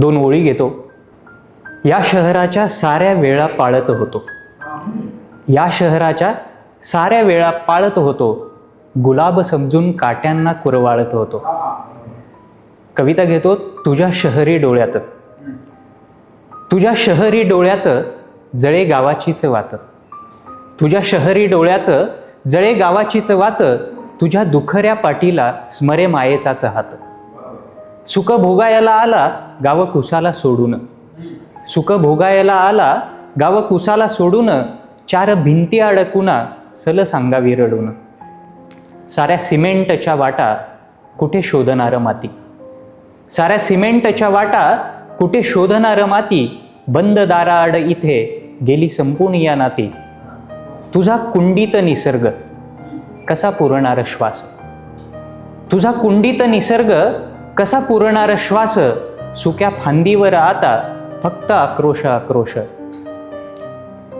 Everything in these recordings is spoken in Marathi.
दोन ओळी घेतो. या शहराच्या साऱ्या वेळा पाळत होतो. या शहराच्या साऱ्या वेळा पाळत होतो. गुलाब समजून काट्यांना कुरवाळत होतो. कविता घेतो तुझ्या शहरी डोळ्यात. तुझ्या शहरी डोळ्यात जळे गावाचीच वात. तुझ्या शहरी डोळ्यात जळे गावाचीच वात. तुझ्या दुखऱ्या पाठीला स्मरे मायेचाच हात. सुख भोगायला आला गाव कुसाला सोडून. सुख भोगायला आला गाव कुसाला सोडून चार भिंती अडकुना सल सांगावी रडून साऱ्या सिमेंटच्या वाटा कुठे शोधणार माती? साऱ्या सिमेंटच्या वाटा कुठे शोधणार माती? बंद दाराआड इथे गेली संपूर्ण या नाती. तुझा कुंडीत निसर्ग कसा पुरणार श्वास? तुझा कुंडीत निसर्ग कसा पुरणार श्वास सुक्या फांदीवर आता फक्त आक्रोश आक्रोश.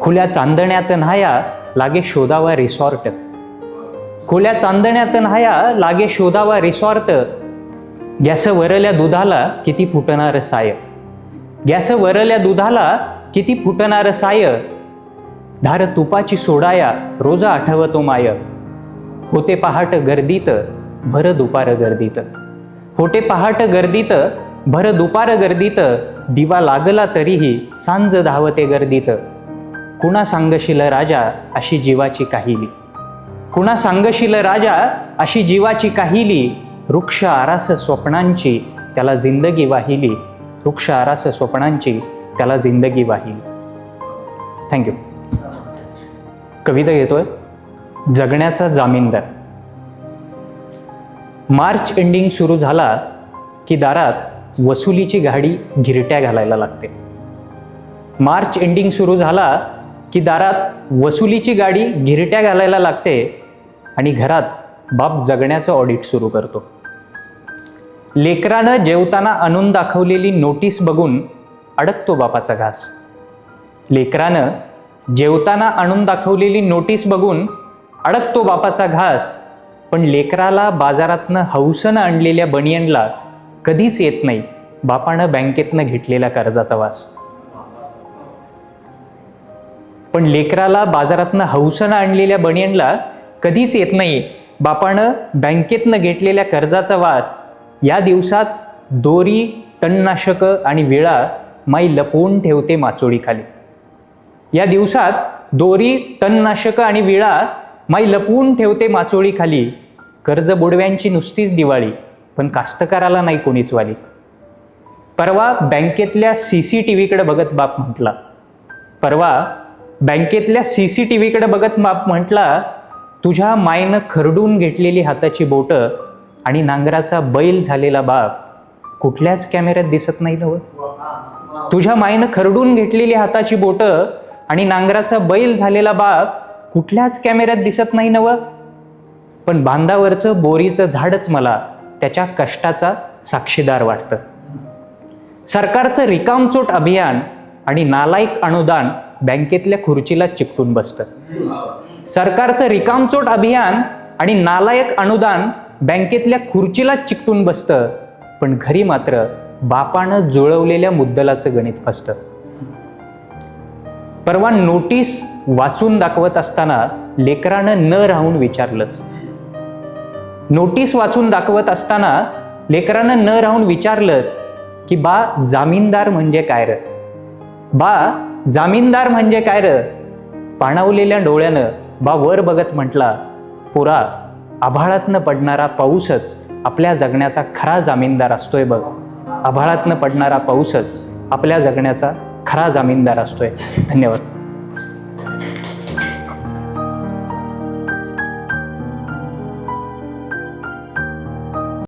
खुल्या चांदण्यात न्हाया लागे शोधावा रिसॉर्ट. खुल्या चांदण्यात न्हाया लागे शोधावा रिसॉर्ट. गॅस वरल्या दुधाला किती फुटणार साय? गॅस वरल्या दुधाला किती फुटणार साय? धार तुपाची सोडाया रोज आठवतो माय. होते पहाट गर्दीत भर दुपार गर्दीत. खोटे पहाट गर्दीत भर दुपार गर्दीत दिवा लागला तरीही सांज धावते गर्दीत. कुणा सांगशील राजा अशी जीवाची काहिली? कुणा सांगशील राजा अशी जीवाची काहिली? वृक्ष आरास स्वप्नांची त्याला जिंदगी वाहिली. वृक्ष आरास स्वप्नांची त्याला जिंदगी वाहिली. थँक्यू कविता घेतोय जगण्याचा जामीनदार. मार्च एंडिंग सुरू झाला की दारात वसुलीची गाडी घिरट्या घालायला लागते. मार्च एंडिंग सुरू झाला की दारात वसुलीची गाडी घिरट्या घालायला लागते आणि घरात बाप जगण्याचं ऑडिट सुरू करतो. लेकरानं जेवताना आणून दाखवलेली नोटीस बघून अडकतो बापाचा घास. लेकरानं जेवताना आणून दाखवलेली नोटीस बघून अडकतो बापाचा घास पण लेकराला बाजारातनं हौसनं आणलेल्या बनियनला कधीच येत नाही. बापानं बँकेतनं घेतलेल्या कर्जाचा वास. पण लेकराला बाजारातनं हौसनं आणलेल्या बनियनला कधीच येत नाही. बापानं बँकेतनं घेतलेल्या कर्जाचा वास. या दिवसात दोरी तणनाशकं आणि विळा माई लपवून ठेवते माचोळीखाली. या दिवसात दोरी तणनाशकं आणि विळा माई लपवून ठेवते माचोळीखाली. कर्ज बुडव्यांची नुसतीच दिवाळी पण कास्तकाराला नाही कोणीच वाली. परवा बँकेतल्या सी सी टी व्हीकडे बघत बाप म्हटला परवा बँकेतल्या सी सी टी व्हीकडे बघत बाप म्हटला तुझ्या मायनं खरडून घेतलेली हाताची बोटं आणि नांगराचा बैल झालेला बाप कुठल्याच कॅमेऱ्यात दिसत नाही नव तुझ्या मायनं खरडून घेतलेली हाताची बोटं आणि नांगराचा बैल झालेला बाप कुठल्याच कॅमेऱ्यात दिसत नाही नवं. पण बांधावरचं बोरीचं झाडच मला त्याच्या कष्टाचा साक्षीदार वाटतं. सरकारचं रिकामचोट अभियान आणि नालायक अनुदान बँकेतल्या खुर्चीला चिकटून बसतं. सरकारचं रिकामचोट अभियान आणि नालायक अनुदान बँकेतल्या खुर्चीला चिकटून बसतं. पण घरी मात्र बापानं जुळवलेल्या मुद्दलाचं गणित फसतं परवा नोटीस वाचून दाखवत असताना लेकरानं न राहून विचारलंच. नोटीस वाचून दाखवत असताना लेकरानं न राहून विचारलंच की बा जामीनदार म्हणजे काय र? बा जामीनदार म्हणजे काय र? पाणावलेल्या डोळ्यानं बा वर बघत म्हटला पुरा आभाळातनं पडणारा पाऊसच आपल्या जगण्याचा खरा जामीनदार असतोय बघ. आभाळातनं पडणारा पाऊसच आपल्या जगण्याचा खरा जामीनदार असतोय. धन्यवाद.